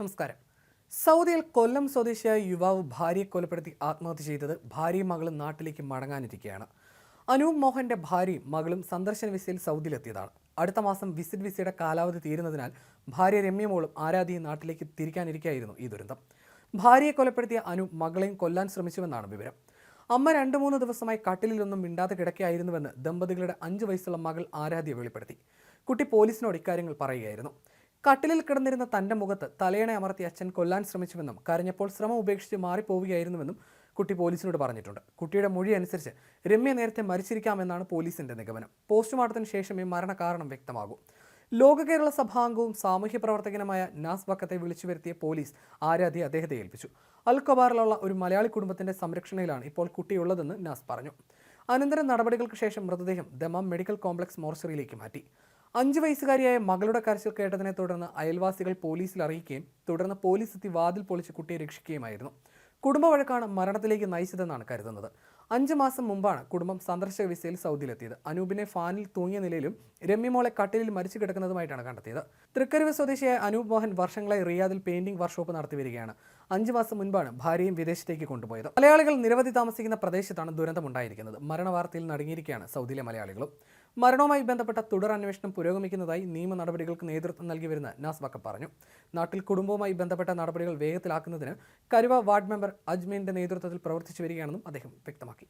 നമസ്കാരം. സൗദിയിൽ കൊല്ലം സ്വദേശിയായ യുവാവ് ഭാര്യയെ കൊലപ്പെടുത്തി ആത്മഹത്യ ചെയ്തത് ഭാര്യയും മകളും നാട്ടിലേക്ക് മടങ്ങാനിരിക്കുകയാണ് അനൂപ് മോഹന്റെ ഭാര്യയും മകളും സന്ദർശന വിസയിൽ സൗദിയിലെത്തിയതാണ്. അടുത്ത മാസം വിസിറ്റ് വിസയുടെ കാലാവധി തീരുന്നതിനാൽ ഭാര്യ രമ്യമോളും ആരാധിയും നാട്ടിലേക്ക് തിരിക്കാനിരിക്കുകയായിരുന്നു ഈ ദുരന്തം. ഭാര്യയെ കൊലപ്പെടുത്തിയ അനു മകളെയും കൊല്ലാൻ ശ്രമിച്ചുവെന്നാണ് വിവരം. അമ്മ രണ്ട് മൂന്ന് ദിവസമായി കട്ടിലിലൊന്നും മിണ്ടാതെ കിടക്കുകയായിരുന്നുവെന്ന് ദമ്പതികളുടെ അഞ്ച് വയസ്സുള്ള മകൾ ആരാധ്യ വെളിപ്പെടുത്തി. കുട്ടി പോലീസിനോട് ഇക്കാര്യങ്ങൾ പറയുകയായിരുന്നു. കട്ടിലിൽ കിടന്നിരുന്ന തന്റെ മുഖത്ത് തലയണ അമർത്തി അച്ഛൻ കൊല്ലാൻ ശ്രമിച്ചുവെന്നും കരഞ്ഞപ്പോൾ ശ്രമം ഉപേക്ഷിച്ച് മാറിപ്പോവുകയായിരുന്നുവെന്നും കുട്ടി പോലീസിനോട് പറഞ്ഞിട്ടുണ്ട്. കുട്ടിയുടെ മൊഴി അനുസരിച്ച് രമ്യ നേരത്തെ മരിച്ചിരിക്കാമെന്നാണ് പോലീസിന്റെ നിഗമനം. പോസ്റ്റ്മോർട്ടത്തിന് ശേഷമേ മരണകാരണം വ്യക്തമാകൂ. ലോക കേരള സഭാംഗവും സാമൂഹ്യ പ്രവർത്തകനുമായ നാസ് വക്കത്തെ വിളിച്ചു വരുത്തിയ പോലീസ് ആരാധ്യ അദ്ദേഹത്തെ ഏൽപ്പിച്ചു. അൽക്കബാറിലുള്ള ഒരു മലയാളി കുടുംബത്തിന്റെ സംരക്ഷണയിലാണ് ഇപ്പോൾ കുട്ടിയുള്ളതെന്ന് നാസ് പറഞ്ഞു. അനന്തര നടപടികൾക്ക് ശേഷം മൃതദേഹം ദമാം മെഡിക്കൽ കോംപ്ലക്സ് മോർച്ചറിയിലേക്ക് മാറ്റി. അഞ്ച് വയസ്സുകാരിയായ മകളുടെ കരച്ചിൽ കേട്ടതിനെ തുടർന്ന് അയൽവാസികൾ പോലീസിൽ അറിയിക്കുകയും തുടർന്ന് പോലീസ് എത്തി വാതിൽ പൊളിച്ച് കുട്ടിയെ രക്ഷിക്കുകയുമായിരുന്നു. കുടുംബ വഴക്കാണ് മരണത്തിലേക്ക് നയിച്ചതെന്നാണ് കരുതുന്നത്. അഞ്ച് മാസം മുമ്പാണ് കുടുംബം സന്ദർശക വിസയിൽ സൗദിയിലെത്തിയത്. അനൂപിനെ ഫാനിൽ തൂങ്ങിയ നിലയിലും രമ്യമോളെ കട്ടിലിൽ മരിച്ചു കിടക്കുന്നതുമായിട്ടാണ് കണ്ടെത്തിയത്. തൃക്കരുവ് സ്വദേശിയായ അനൂപ് മോഹൻ വർഷങ്ങളായി റിയാദിൽ പെയിന്റിംഗ് വർക്ക്ഷോപ്പ് നടത്തി വരികയാണ്. അഞ്ച് മാസം മുൻപാണ് ഭാര്യയും വിദേശത്തേക്ക് കൊണ്ടുപോയത്. മലയാളികൾ നിരവധി താമസിക്കുന്ന പ്രദേശത്താണ് ദുരന്തമുണ്ടായിരിക്കുന്നത്. മരണവാർത്തയിൽ നടുങ്ങിയിരിക്കുകയാണ് സൗദിയിലെ മലയാളികളും. മരണവുമായി ബന്ധപ്പെട്ട തുടർ അന്വേഷണം പുരോഗമിക്കുന്നതായി നിയമ നടപടികൾക്ക് നേതൃത്വം നൽകി വരുന്ന നാസ് വക്ക പറഞ്ഞു. നാട്ടിൽ കുടുംബവുമായി ബന്ധപ്പെട്ട നടപടികൾ വേഗത്തിലാക്കുന്നതിന് കരുവ വാർഡ് മെമ്പർ അജ്മീന്റെ നേതൃത്വത്തിൽ പ്രവർത്തിച്ചു വരികയാണെന്നും അദ്ദേഹം വ്യക്തമാക്കി.